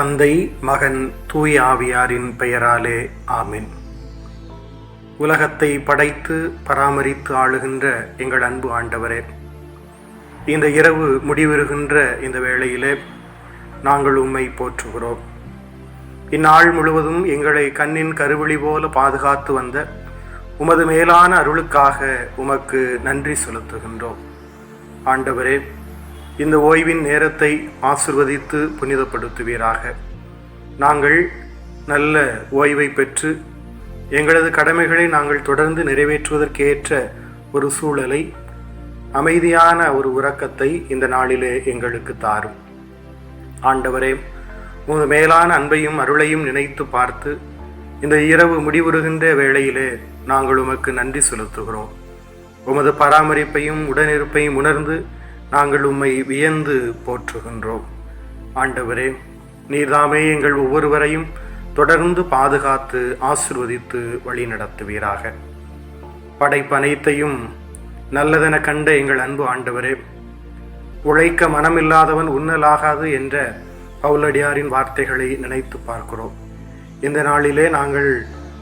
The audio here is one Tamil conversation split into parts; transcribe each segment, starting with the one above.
தந்தை மகன் தூய ஆவியாரின் பெயராலே ஆமின். உலகத்தை படைத்து பராமரித்து ஆளுகின்ற எங்கள் அன்பு ஆண்டவரே இந்த இரவு முடிவுறுகின்ற இந்த வேளையிலே நாங்கள் உம்மை போற்றுகிறோம். இந்நாள் முழுவதும் எங்களை கண்ணின் கருவிழி போல பாதுகாத்து வந்த உமது மேலான அருளுக்காக உமக்கு நன்றி செலுத்துகின்றோம். ஆண்டவரே இந்த ஓய்வின் நேரத்தை ஆசிர்வதித்து புனிதப்படுத்துவீராக. நாங்கள் நல்ல ஓய்வை பெற்று எங்களது கடமைகளை நாங்கள் தொடர்ந்து நிறைவேற்றுவதற்கேற்ற ஒரு சூழலை அமைதியான ஒரு உறக்கத்தை இந்த நாளிலே எங்களுக்கு தாரும். ஆண்டவரே உமது மேலான அன்பையும் அருளையும் நினைத்து பார்த்து இந்த இரவு முடிவுறுகின்ற வேளையிலே நாங்கள் உமக்கு நன்றி செலுத்துகிறோம். உமது பராமரிப்பையும் உடனிருப்பையும் உணர்ந்து நாங்கள் உம்மை வியந்து போற்றுகின்றோம். ஆண்டவரே நீர்தாமே எங்கள் ஒவ்வொருவரையும் தொடர்ந்து பாதுகாத்து ஆசிர்வதித்து வழி நடத்துவீராக படைப்பனைத்தையும் நல்லதென கண்ட எங்கள் அன்பு ஆண்டவரே உழைக்க மனமில்லாதவன் உண்ணலாகாது என்ற பவுலடியாரின் வார்த்தைகளை நினைத்து பார்க்கிறோம். இந்த நாளிலே நாங்கள்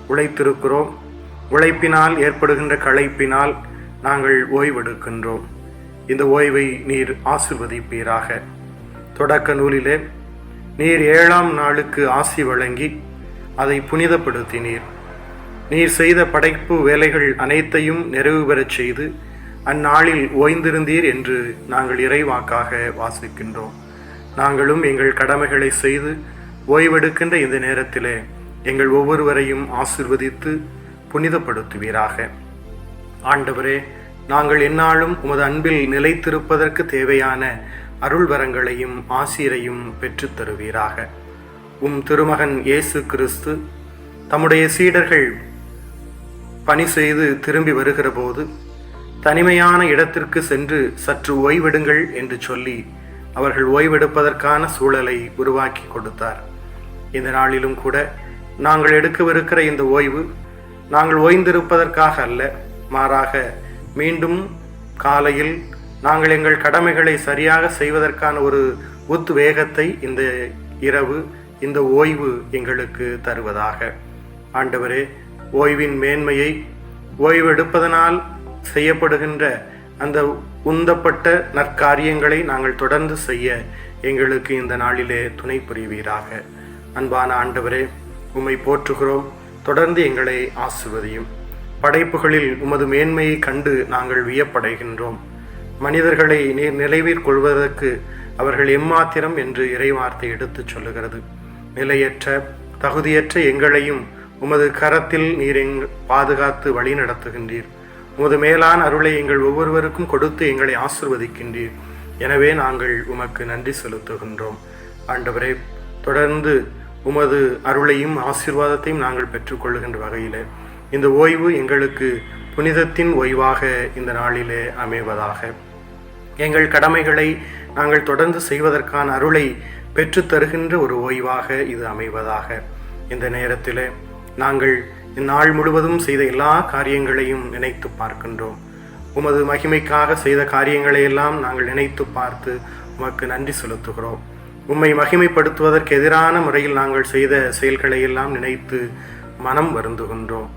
உழைத்திருக்கிறோம். உழைப்பினால் ஏற்படுகின்ற களைப்பினால் நாங்கள் ஓய்வெடுக்கின்றோம். இந்த ஓய்வை நீர் ஆசிர்வதிப்பீராக. தொடக்க நூலிலே நீர் ஏழாம் நாளுக்கு ஆசி வழங்கி அதை புனிதப்படுத்தினீர். நீர் செய்த படைப்பு வேலைகள் அனைத்தையும் நிறைவு பெறச் செய்து அந்நாளில் ஓய்ந்திருந்தீர் என்று நாங்கள் இறைவாக்காக வாசிக்கின்றோம். நாங்களும் எங்கள் கடமைகளை செய்து ஓய்வெடுக்கின்ற இந்த நேரத்திலே எங்கள் ஒவ்வொருவரையும் ஆசிர்வதித்து புனிதப்படுத்துவீராக. ஆண்டவரே நாங்கள் எந்நாளும் உமது அன்பில் நிலைத்திருப்பதற்கு தேவையான அருள்வரங்களையும் ஆசிரையும் பெற்றுத் தருவீராக. உம் திருமகன் இயேசு கிறிஸ்து தம்முடைய சீடர்கள் பணி செய்து திரும்பி வருகிற போது தனிமையான இடத்திற்கு சென்று சற்று ஓய்வெடுங்கள் என்று சொல்லி அவர்கள் ஓய்வெடுப்பதற்கான சூழலை உருவாக்கி கொடுத்தார். இந்த நாளிலும் கூட நாங்கள் எடுக்கவிருக்கிற இந்த ஓய்வு நாங்கள் ஓய்ந்திருப்பதற்காக அல்ல மாறாக மீண்டும் காலையில் நாங்கள் எங்கள் கடமைகளை சரியாக செய்வதற்கான ஒரு உத்வேகத்தை இந்த இரவு இந்த ஓய்வு எங்களுக்கு தருவதாக. ஆண்டவரே ஓய்வின் மேன்மையை ஓய்வெடுப்பதனால் செய்யப்படுகின்ற அந்த உந்தப்பட்ட நற்காரியங்களை நாங்கள் தொடர்ந்து செய்ய எங்களுக்கு இந்த நாளிலே துணை புரிவீராக. அன்பான ஆண்டவரே உம்மை போற்றுகிறோம். தொடர்ந்து எங்களை ஆசிர்வதியும். படைப்புகளில் உமது மேன்மையை கண்டு நாங்கள் வியப்படைகின்றோம். மனிதர்களை நீர் நிலைவிற்கொள்வதற்கு அவர்கள் எம்மாத்திரம் என்று இறைவார்த்தை எடுத்துச் சொல்லுகிறது. நிலையற்ற தகுதியற்ற எங்களையும் உமது கரத்தில் நீர் எங் பாதுகாத்து வழி நடத்துகின்றீர் உமது மேலான அருளை எங்கள் ஒவ்வொருவருக்கும் கொடுத்து எங்களை ஆசிர்வதிக்கின்றீர். எனவே நாங்கள் உமக்கு நன்றி செலுத்துகின்றோம். ஆண்டவரே தொடர்ந்து உமது அருளையும் ஆசீர்வாதத்தையும் நாங்கள் பெற்றுக்கொள்ளுகின்ற வகையிலே இந்த ஓய்வு எங்களுக்கு புனிதத்தின் ஓய்வாக இந்த நாளிலே அமைவதாக. எங்கள் கடமைகளை நாங்கள் தொடர்ந்து செய்வதற்கான அருளை பெற்று தருகின்ற ஒரு ஓய்வாக இது அமைவதாக. இந்த நேரத்தில் நாங்கள் இந்நாள் முழுவதும் செய்த எல்லா காரியங்களையும் நினைத்து பார்க்கின்றோம். உமது மகிமைக்காக செய்த காரியங்களை எல்லாம் நாங்கள் நினைத்து பார்த்து உமக்கு நன்றி செலுத்துகிறோம். உம்மை மகிமைப்படுத்துவதற்கு எதிரான முறையில் நாங்கள் செய்த செயல்களை எல்லாம் நினைத்து மனம் வருந்துகின்றோம்.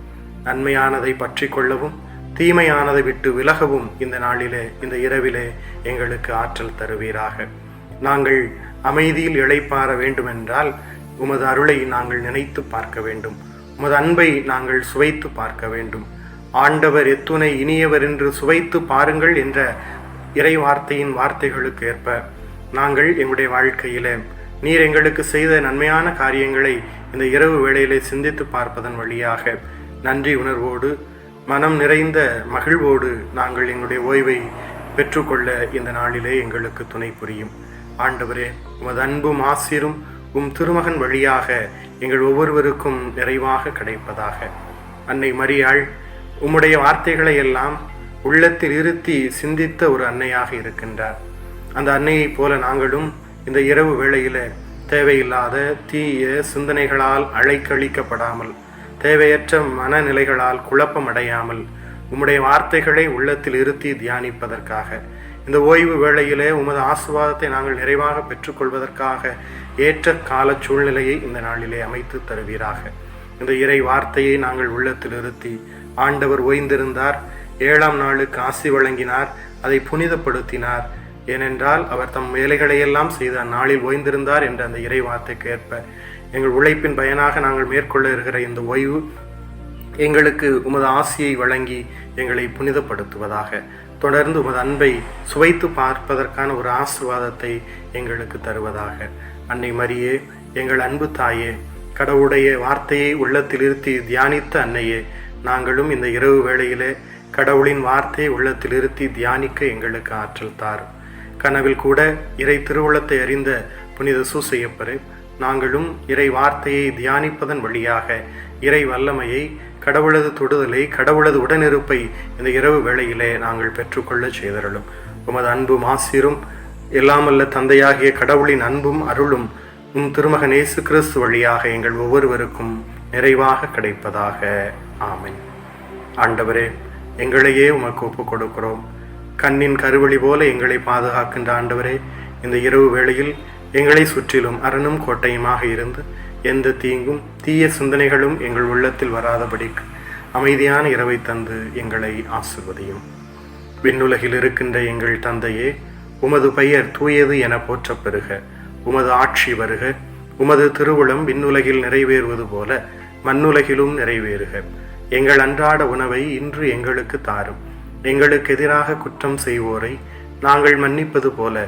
நன்மையானதை பற்றி கொள்ளவும் தீமையானதை விட்டு விலகவும் இந்த நாளிலே இந்த இரவிலே எங்களுக்கு ஆற்றல் தருவீராக. நாங்கள் அமைதியில் இழைப்பார வேண்டுமென்றால் உமது அருளை நாங்கள் நினைத்து பார்க்க வேண்டும். உமது அன்பை நாங்கள் சுவைத்து பார்க்க வேண்டும். ஆண்டவர் எத்துணை இனியவர் என்று சுவைத்து பாருங்கள் என்ற இறை வார்த்தையின் வார்த்தைகளுக்கு ஏற்ப நாங்கள் எங்களுடைய வாழ்க்கையிலே நீர் எங்களுக்கு செய்த நன்மையான காரியங்களை இந்த இரவு வேளையிலே சிந்தித்து பார்ப்பதன் வழியாக நன்றி உணர்வோடு மனம் நிறைந்த மகிழ்வோடு நாங்கள் எங்களுடைய ஓய்வை பெற்றுக்கொள்ள இந்த நாளிலே எங்களுக்கு துணை புரியும். ஆண்டவரே உமது அன்பும் ஆசிரும் உம் திருமகன் வழியாக எங்கள் ஒவ்வொருவருக்கும் நிறைவாக கிடைப்பதாக. அன்னை மரியாள் உம்முடைய வார்த்தைகளை எல்லாம் உள்ளத்தில் இருத்தி சிந்தித்த ஒரு அன்னையாக இருக்கின்றார். அந்த அன்னையைப் போல நாங்களும் இந்த இரவு வேளையில தேவையில்லாத தீய சிந்தனைகளால் அழைக்கழிக்கப்படாமல் தேவையற்ற மனநிலைகளால் குழப்பமடையாமல் உம்முடைய வார்த்தைகளை உள்ளத்தில் இருத்தி தியானிப்பதற்காக. இந்த ஓய்வு வேளையிலே உமது ஆசுவாதத்தை நாங்கள் நிறைவாக பெற்றுக்கொள்வதற்காக ஏற்ற கால சூழ்நிலையை இந்த நாளிலே அமைத்து தருவீராக. இந்த இறை வார்த்தையை நாங்கள் உள்ளத்தில் இருத்தி ஆண்டவர் ஓய்ந்திருந்தார் ஏழாம் நாளுக்கு ஆசி வழங்கினார் அதை புனிதப்படுத்தினார். ஏனென்றால் அவர் தம் வேலைகளையெல்லாம் செய்த அந்நாளில் ஓய்ந்திருந்தார் என்ற அந்த இறை வார்த்தைக்கு ஏற்ப எங்கள் உழைப்பின் பயனாக நாங்கள் மேற்கொள்ள இருக்கிற இந்த ஓய்வு எங்களுக்கு உமது ஆசியை வழங்கி எங்களை புனிதப்படுத்துவதாக தொடர்ந்து உமது அன்பை சுவைத்து பார்ப்பதற்கான ஒரு ஆசிர்வாதத்தை எங்களுக்கு தருவதாக. அன்னை மரியே எங்கள் அன்பு தாயே கடவுளுடைய வார்த்தையை உள்ளத்தில் இருத்தி தியானித்த அன்னையே நாங்களும் இந்த இரவு வேளையிலே கடவுளின் வார்த்தையை உள்ளத்தில் இருத்தி தியானிக்க எங்களுக்கு ஆற்றல் தாரும். கனவில் கூட இறை திருவுளத்தை அறிந்த புனித சூசையப்பரே நாங்களும் இறை வார்த்தையை தியானிப்பதன் வழியாக இறை வல்லமையை கடவுளது தொடுதலை கடவுளது உடனிருப்பை இந்த இரவு வேளையிலே நாங்கள் பெற்றுக்கொள்ள செய்தருளும். உமது அன்பும் ஆசிரும் எல்லாமல்ல தந்தையாகிய கடவுளின் அன்பும் அருளும் உம் திருமகன் இயேசு கிறிஸ்து வழியாக எங்கள் ஒவ்வொருவருக்கும் நிறைவாக கிடைப்பதாக. ஆமென். ஆண்டவரே எங்களையே உமக்கு ஒப்புக் கொடுக்கிறோம். கண்ணின் கருவழி போல எங்களை பாதுகாக்கின்ற ஆண்டவரே இந்த இரவு வேளையில் எங்களை சுற்றிலும் அரணும் கோட்டையுமாக இருந்து எந்த தீங்கும் தீய சிந்தனைகளும் எங்கள் உள்ளத்தில் வராதபடிக்கு அமைதியான இரவை தந்து எங்களை ஆசிர்வதியும். விண்ணுலகில் இருக்கின்ற எங்கள் தந்தையே உமது பெயர் தூயது என போற்றப்பெறுக. உமது ஆட்சி வருக. உமது திருவுளம் விண்ணுலகில் நிறைவேறுவது போல மண்ணுலகிலும் நிறைவேறுக. எங்கள் அன்றாட உணவை இன்று எங்களுக்கு தாரும். எங்களுக்கு எதிராக குற்றம் செய்வோரை நாங்கள் மன்னிப்பது போல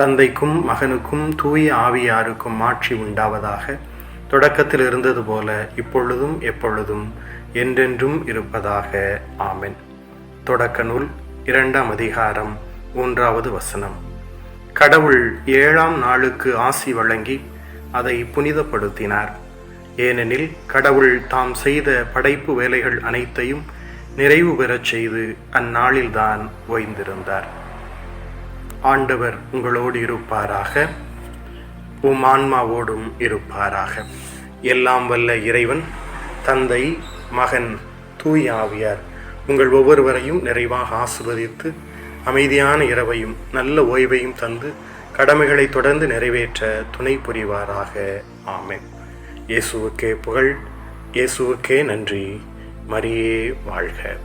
தந்தைக்கும் மகனுக்கும் தூய ஆவியாருக்கும் ஆட்சி உண்டாவதாக. தொடக்கத்தில் இருந்தது போல இப்பொழுதும் எப்பொழுதும் என்றென்றும் இருப்பதாக. ஆமென். தொடக்க நூல் இரண்டாம் அதிகாரம் மூன்றாவது வசனம். கடவுள் ஏழாம் நாளுக்கு ஆசி வழங்கி அதை புனிதப்படுத்தினார். ஏனெனில் கடவுள் தாம் செய்த படைப்பு வேலைகள் அனைத்தையும் நிறைவு பெறச் செய்து அந்நாளில்தான் ஓய்ந்திருந்தார். ஆண்டவர் உங்களோடு இருப்பாராக. உம் ஆன்மாவோடும் இருப்பாராக. எல்லாம் வல்ல இறைவன் தந்தை மகன் தூய் ஆவியார் உங்கள் ஒவ்வொருவரையும் நிறைவாக ஆசிர்வதித்து அமைதியான இரவையும் நல்ல ஓய்வையும் தந்து கடமைகளை தொடர்ந்து நிறைவேற்ற துணை புரிவாராக. ஆமேன். இயேசுவுக்கே புகழ் இயேசுவுக்கே நன்றி. மரியே வாழ்க.